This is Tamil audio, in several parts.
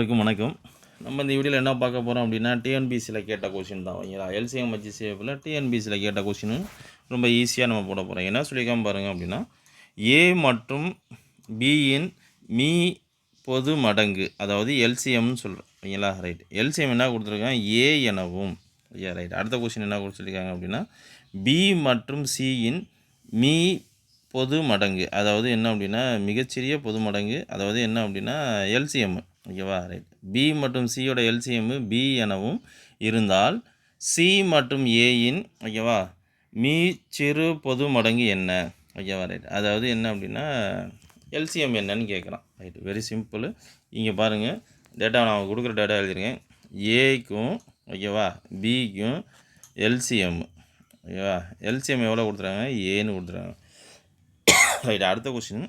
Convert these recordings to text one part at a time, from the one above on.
எல்லாருக்கும் வணக்கம். நம்ம இந்த வீடியோவில் என்ன பார்க்க போகிறோம் அப்படின்னா டிஎன்பிசியில் கேட்ட கொஷின் தான். ஓகேங்களா எல்சிஎம் வச்சு சேஃபில் டிஎன்பிசியில் கேட்ட கொஷின் ரொம்ப ஈஸியாக நம்ம போட போகிறோம் என்ன சொல்லிக்காமல் பாருங்கள் அப்படின்னா ஏ மற்றும் பியின் மீ பொது மடங்கு அதாவது எல்சிஎம்னு சொல்கிறோம் ஓகேங்களா ரைட் எல்சிஎம் என்ன கொடுத்துருக்காங்க? ஏ எனவும். ஐயா ரைட் அடுத்த கொஷின் என்ன கொடுத்துருக்காங்க அப்படின்னா பி மற்றும் சியின் மீ பொது மடங்கு அதாவது என்ன அப்படின்னா மிகச்சிறிய பொது மடங்கு அதாவது என்ன அப்படின்னா எல்சிஎம் ஓகேவா ரைட் பி மற்றும் சியோட எல்சிஎம் பி எனவும் இருந்தால் சி மற்றும் ஏயின் ஓகேவா மீ சிறு பொது மடங்கு என்ன? ஓகேவா ரைட் அதாவது என்ன அப்படின்னா எல்சிஎம் என்னன்னு கேட்குறான் ரைட் வெரி சிம்பிள் இங்கே பாருங்கள் டேட்டா நான் கொடுக்குற டேட்டா எழுதிருக்கேன். ஏக்கும் ஓகேவா பிக்கும் எல்சிஎம் ஓகேவா எல்சிஎம் எவ்வளோ கொடுத்துறாங்க ஏன்னு கொடுத்துறாங்க ரைட் அடுத்த கொஸ்டின்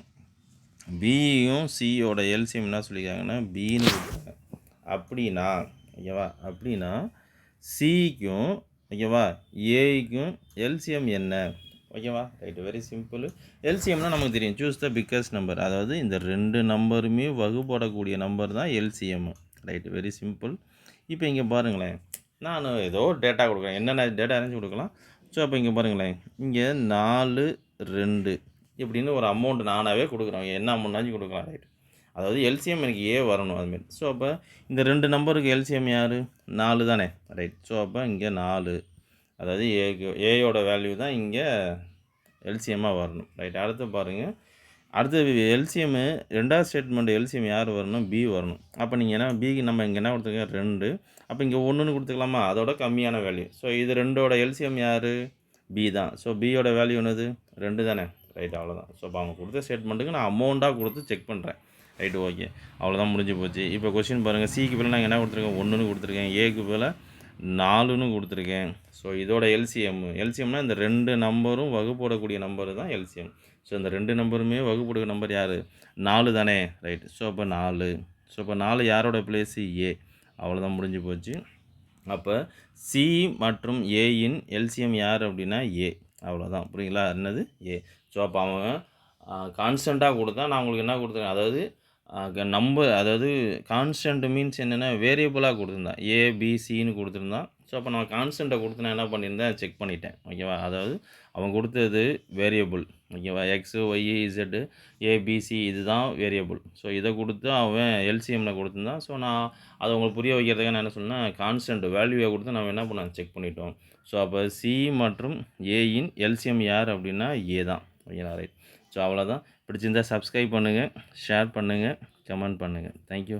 பியும் சியோட எல்சிஎம் என்ன சொல்லியிருக்காங்கன்னா பின்னு கொடுத்துருக்காங்க அப்படின்னா ஓகேவா அப்படின்னா சிக்கும் ஓகேவா ஏக்கும் எல்சிஎம் என்ன? ஓகேவா? ரைட் வெரி சிம்பிள் எல்சிஎம்னால் நமக்கு தெரியும். சூஸ் த பிக்கஸ்ட் நம்பர் அதாவது இந்த ரெண்டு நம்பருமே வகுப்படக்கூடிய நம்பர் தான் எல்சிஎம் ரைட் வெரி சிம்பிள் இப்போ இங்கே பாருங்களேன். நான் ஏதோ டேட்டா கொடுக்குறேன். என்னென்ன டேட்டா அரேஞ்ச் கொடுக்கலாம்? ஸோ அப்போ இங்கே பாருங்களேன். இங்கே நாலு ரெண்டு. இப்படின்னு ஒரு அமௌண்ட் நானாகவே கொடுக்குறேன். என்ன அமௌண்ட்னாச்சும் கொடுக்கலாம் ரைட் அதாவது எல்சிஎம் எனக்கு ஏ வரணும் அதுமாரி. ஸோ அப்போ இந்த ரெண்டு நம்பருக்கு எல்சிஎம் யார்? நாலு தானே ரைட் ஸோ அப்போ இங்கே நாலு. அதாவது ஏக்கு ஏயோட வேல்யூ தான் இங்கே எல்சிஎம்மாக வரணும் ரைட் அடுத்து பாருங்கள் அடுத்து எல்சிஎம்மு ரெண்டாவது ஸ்டேட்மெண்ட் எல்சிஎம் யார் வரணும்? பி வரணும். அப்போ நீங்கள் என்ன பிக்கு நம்ம இங்கே என்ன கொடுத்துருக்கோம்? ரெண்டு. அப்போ இங்கே ஒன்றுன்னு கொடுத்துக்கலாமா? அதோட கம்மியான வேல்யூ ஸோ இது ரெண்டோட எல்சிஎம் யார்? பி தான். ஸோ பியோட வேல்யூ என்னது? ரெண்டு தானே. ரைட் அவ்வளோதான் ஸோ இப்போ அவங்க கொடுத்த ஸ்டேட்மெண்ட்டுக்கு நான் அமௌண்ட்டாக கொடுத்து செக் பண்ணுறேன் ரைட்டு ஓகே அவ்வளோதான் முடிஞ்சு போச்சு. இப்போ கொஸ்டின் பாருங்கள் சிக்கு பதில் நான் என்ன கொடுத்துருக்கேன்? ஒன்றுன்னு கொடுத்துருக்கேன். ஏக்கு பதில் நாலுன்னு கொடுத்துருக்கேன். ஸோ இதோட எல்சிஎம் எல்சிஎம்னா இந்த ரெண்டு நம்பரும் வகுப்போடக்கூடிய நம்பர் தான் எல்சிஎம் ஸோ இந்த ரெண்டு நம்பருமே வகுப்போட நம்பர் யார்? நாலு தானே. ரைட் ஸோ அப்போ நாலு. ஸோ இப்போ நாலு யாரோட பிளேஸு ஏ அவ்வளோதான் முடிஞ்சு போச்சு. அப்போ சி மற்றும் ஏயின் எல்சிஎம் யார் அப்படின்னா ஏ அவ்வளோதான் புரியுங்களா? என்னது? ஏ ஸோ அப்போ அவன் கான்ஸ்டண்ட்டாக கொடுத்தா நான் உங்களுக்கு என்ன கொடுத்துருக்கேன் அதாவது நம்பர் அதாவது கான்ஸ்டன்ட் மீன்ஸ் என்னென்னா வேரியபிளாக கொடுத்துருந்தான் ஏபிசின்னு கொடுத்துருந்தான் ஸோ அப்போ நான் கான்ஸ்டண்ட்டை கொடுத்து நான் என்ன பண்ணியிருந்தேன்? செக் பண்ணிட்டேன். ஓகேவா அதாவது அவன் கொடுத்தது வேரியபிள் ஓகேவா எக்ஸு ஒய் இசட்டு ஏபிசி இதுதான் வேரியபிள் ஸோ இதை கொடுத்து அவன் எல்சிஎம்மில் கொடுத்துருந்தான் ஸோ நான் அதை உங்களுக்கு புரிய வைக்கிறதுக்காக நான் என்ன சொன்னேன்? கான்ஸ்டன்ட் வேல்யூவை கொடுத்து நம்ம என்ன பண்ணோம்? செக் பண்ணிட்டோம். ஸோ அப்போ சி மற்றும் ஏயின் எல்சிஎம் யார் அப்படின்னா ஏ தான். ஓகேங்களா ரைட் ஸோ அவ்வளோதான். பிடிச்சிருந்தால் சப்ஸ்கிரைப் பண்ணுங்கள் ஷேர் பண்ணுங்கள் கமெண்ட் பண்ணுங்கள் தேங்க்யூ